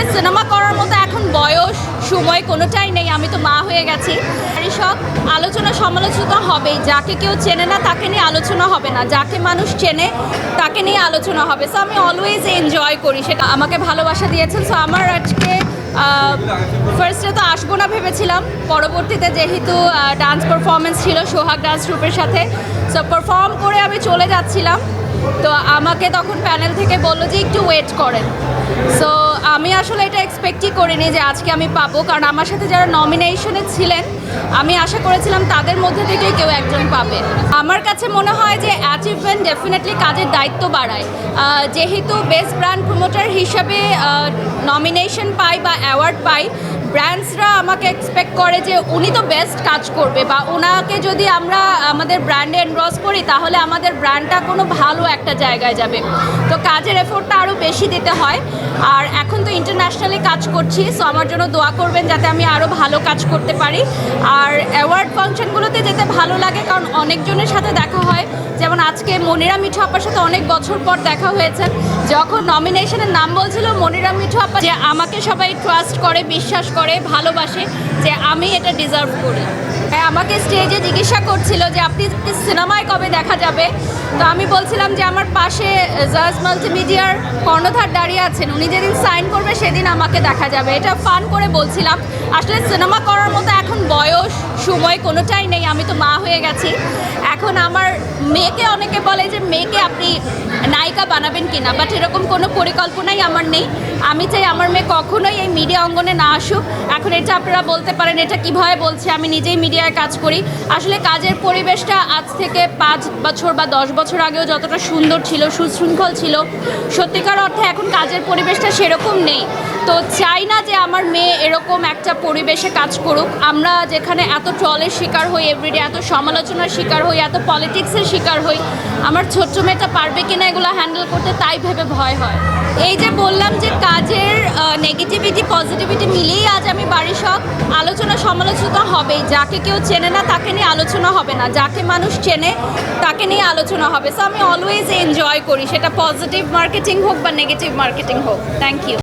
আসলে সিনেমা করার মতো এখন বয়স, সময় কোনোটাই নেই। আমি তো মা হয়ে গেছি। সব আলোচনা সমালোচনা হবে যাকে কেউ চেনে না, তাকে নিয়ে আলোচনা হবে না। যাকে মানুষ চেনে, তাকে নিয়ে আলোচনা হবে। সো আমি অলওয়েজ এনজয় করি সেটা। আমাকে ভালোবাসা দিয়েছেন। সো আমার আজকে ফার্স্টে তো আসব না ভেবেছিলাম। পরবর্তীতে যেহেতু ডান্স পারফরমেন্স ছিল সোহাগ ডান্স গ্রুপের সাথে। সো পারফর্ম করে আমি চলে যাচ্ছিলাম। তো আমাকে তখন প্যানেল থেকে বলল যে, একটু ওয়েট করেন। সো আমি আসলে এটা এক্সপেক্টই করিনি যে আজকে আমি পাবো, কারণ আমার সাথে যারা নমিনেশনে ছিলেন, আমি আশা করেছিলাম তাদের মধ্যে থেকে কেউ একজন পাবে। আমার কাছে মনে হয় যে অ্যাচিভমেন্ট ডেফিনেটলি কাজের দায়িত্ব বাড়ায়। যেহেতু বেস্ট ব্র্যান্ড প্রমোটার হিসাবে নমিনেশন পাই বা অ্যাওয়ার্ড পাই ব্র্যান্ডসরা আমাকে এক্সপেক্ট করে যে উনি তো বেস্ট কাজ করবে বা ওনাকে যদি আমরা, আমাদের ব্র্যান্ডে এনরস করি, তাহলে আমাদের ব্র্যান্ডটা কোনো ভালো একটা জায়গায় যাবে। তো কাজের এফোর্টটা আরও বেশি দিতে হয়। আর এখন তো ইন্টারন্যাশনালি কাজ করছি সো আমার জন্য দোয়া করবেন যাতে আমি আরও ভালো কাজ করতে পারি। আর অ্যাওয়ার্ড ফাংশনগুলোতে যেতে ভালো লাগে, কারণ অনেকজনের সাথে দেখা হয়। যেমন আজকে মনিরা মিঠু আপার সাথে অনেক বছর পর দেখা হয়েছে। যখন নমিনেশনের নাম বলছিল, মনিরা মিঠু আপা যে আমাকে সবাই ট্রাস্ট করে, বিশ্বাস করে ভালোবাসে যে আমি এটা ডিজার্ভ করি। হ্যাঁ, আমাকে স্টেজে জিজ্ঞাসা করছিল যে আপনি সিনেমায় কবে দেখা যাবে? তো আমি বলছিলাম যে আমার পাশে জাজ মাল্টিমিডিয়ার কর্ণধার দাঁড়িয়ে আছেন। উনি যেদিন সাইন করবে সেদিন আমাকে দেখা যাবে। এটা ফান করে বলছিলাম। আসলে সিনেমা করার মতো এখন বয়স সময় কোনোটাই নেই, আমি তো মা হয়ে গেছি। এখন আমার মেয়েকে অনেকে বলে যে, মেয়েকে আপনি নায়িকা বানাবেন কিনা? বাট এরকম কোনো পরিকল্পনাই আমার নেই। আমি চাই আমার মেয়ে কখনোই এই মিডিয়া অঙ্গনে না আসুক। এখন এটা আপনারা বলতে পারেন, এটা কীভাবে বলছে, আমি নিজেই মিডিয়ায় কাজ করি। আসলে কাজের পরিবেশটা আজ থেকে পাঁচ বছর বা দশ বছর আগেও যতটা সুন্দর ছিল, সুশৃঙ্খল ছিল, সত্যিকার অর্থে এখন কাজের পরিবেশটা সেরকম নেই। তো চাই না যে আমার মেয়ে এরকম একটা পরিবেশে কাজ করুক। আমরা যেখানে এত ট্রলের শিকার হই এভরিডে এত সমালোচনার শিকার হই, এত পলিটিক্সের শিকার হই, আমার ছোট্ট মেয়েটা পারবে কিনা এগুলো হ্যান্ডেল করতে তাই ভেবে ভয় হয়। এই যে বললাম যে কাজের নেগেটিভিটি পজিটিভিটি মিলিয়েই আজ আমি বাড়ি সব আলোচনা সমালোচনা হবে যাকে কেউ চেনে না তাকে নিয়ে আলোচনা হবে না। যাকে মানুষ চেনে তাকে নিয়ে আলোচনা হবে। সো আমি অলওয়েজ এনজয় করি। সেটা পজিটিভ মার্কেটিং হোক বা নেগেটিভ মার্কেটিং হোক। Thank you